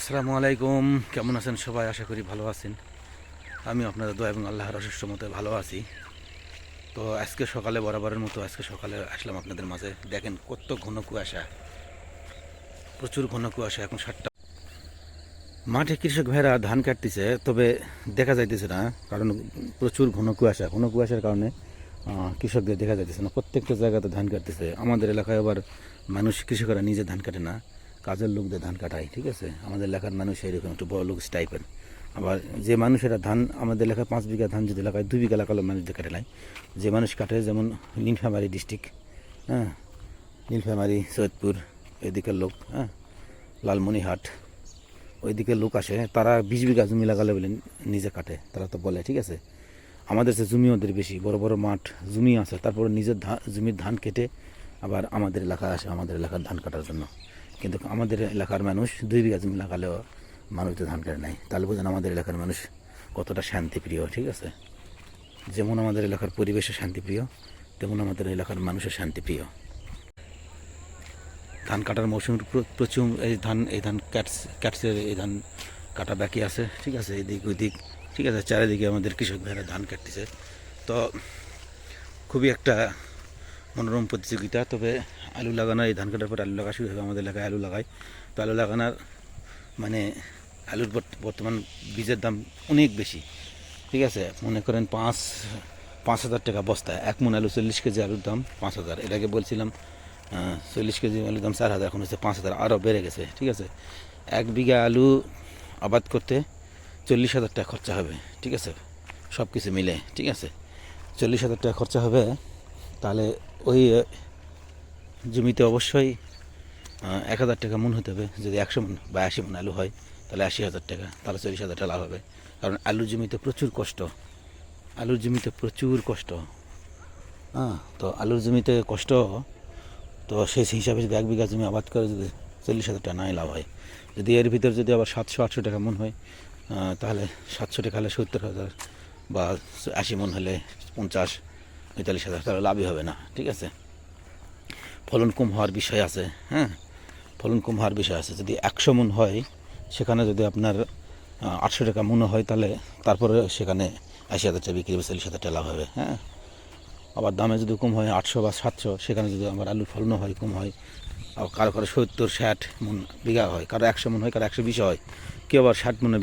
আসসালামু আলাইকুম। কেমন আছেন সবাই? আশা করি ভালো আছেন। আমি আপনাদের দোয়া এবং আল্লাহর অসুস্থ মতো ভালো আছি। তো আজকে সকালে বরাবরের মতো আজকে সকালে আসলাম আপনাদের মাঝে। দেখেন কত ঘন কুয়াশা। প্রচুর ঘন কুয়াশা, এখন সাতটা। মাঠে কৃষক ভাইরা ধান কাটতেছে, তবে দেখা যাইতেছে না, কারণ প্রচুর ঘন কুয়াশা। ঘন কুয়াশার কারণে কৃষকদের দেখা যাইতেছে না। প্রত্যেকটা জায়গাতে ধান কাটতেছে। আমাদের এলাকায় আবার মানুষ, কৃষকরা নিজে ধান কাটে না। কাজের লোকদের ধান কাটায়, ঠিক আছে? আমাদের এলাকার মানুষ এরকম একটু বড় লোক টাইপের আবার যে মানুষেরা ধান, আমাদের এলাকায় পাঁচ বিঘা ধান যদি এলাকায় দুই বিঘা এলাকার মানুষদের কাটে নেয় যে মানুষ কাটে, যেমন নীলফামারী ডিস্ট্রিক্ট হ্যাঁ? নীলফামারী, সৈয়দপুর, এদিকের লোক হ্যাঁ? লালমনিহাট ওইদিকে লোক আসে, তারা বিশ বিঘা জমি লাগালে বলে নিজে কাটে, তারা তো বলে, ঠিক আছে? আমাদের সে জমি ওদের বেশি, বড় বড় মাঠ, জমি আছে, তারপরে নিজের ধান, জমির ধান কেটে আবার আমাদের এলাকায় আসে আমাদের এলাকার ধান কাটার জন্য। কিন্তু আমাদের এলাকার মানুষ দুই বিঘা জমি লাগালেও মানুষ তো ধান কাটে নেয় তাহলে বোঝেন আমাদের এলাকার মানুষ কতটা শান্তিপ্রিয়, ঠিক আছে? যেমন আমাদের এলাকার পরিবেশে শান্তিপ্রিয়, তেমন আমাদের এলাকার মানুষের শান্তিপ্রিয়। ধান কাটার মৌসুম প্রচুর এই ধান এই ধান ক্যাটস ক্যাটসের এই ধান কাটা বাকি আছে, ঠিক আছে? এদিক ওইদিক ঠিক আছে? চারিদিকে আমাদের কৃষক ভাইরা ধান কাটতেছে। তো খুবই একটা মনোরম প্রতিযোগিতা। তবে আলু লাগানো এই ধান কাটার পর আলু লাগা শুরু হবে আমাদের এলাকায় আলু লাগায়। তো আলু লাগানোর মানে আলুর বর্তমান বীজের দাম অনেক বেশি। ঠিক আছে? মনে করেন পাঁচ পাঁচ হাজার টাকা বস্তা এক মন আলু চল্লিশ কেজি আলুর দাম পাঁচ হাজার। এর আগে বলছিলাম চল্লিশ কেজি আলুর দাম চার হাজার। এখন হচ্ছে পাঁচ হাজার। আরও বেড়ে গেছে। ঠিক আছে? এক বিঘা আলু আবাদ করতে চল্লিশ হাজার টাকা খরচা হবে। ঠিক আছে? সব কিছু মিলে। ঠিক আছে? চল্লিশ হাজার টাকা খরচা হবে। তাহলে ওই জমিতে অবশ্যই এক হাজার টাকা মন হতে হবে। যদি একশো মন বা আশি মন আলু হয়, তাহলে আশি হাজার টাকা, তাহলে চল্লিশ হাজার টাকা লাভ হবে। কারণ আলুর জমিতে প্রচুর কষ্ট। আলুর জমিতে প্রচুর কষ্ট। হ্যাঁ তো আলুর জমিতে কষ্ট, তো সেই হিসাবে যদি এক বিঘা জমি আবাদ করে যদি চল্লিশ হাজার টাকা নাই লাভ হয়। যদি এর ভিতর যদি আবার সাতশো, আটশো টাকা মন হয় তাহলে সাতশো টাকা হলে সত্তর হাজার বা আশি মন হলে পঞ্চাশ। পঁয়তাল্লিশ হাজার তাহলে লাভই হবে না, ঠিক আছে? ফলন কম হওয়ার বিষয় আছে হ্যাঁ? ফলন কম হওয়ার বিষয় আছে। যদি একশো মন হয়, সেখানে যদি আপনার আটশো টাকা মনে হয় তাহলে তারপরে সেখানে আশি হাজার টাকা বিক্রি বা চল্লিশ হাজার টাকা লাভ হবে হ্যাঁ? আবার দামে যদি কম হয় আটশো বা সাতশো, সেখানে যদি আমার আলুর ফলনও হয়, কম হয়, আবার কারও কারও সত্তর, ষাট মন বিঘা হয়, কারও একশো মন হয়, কারও একশো বিশ হয়, কেউ আবার ষাট মনে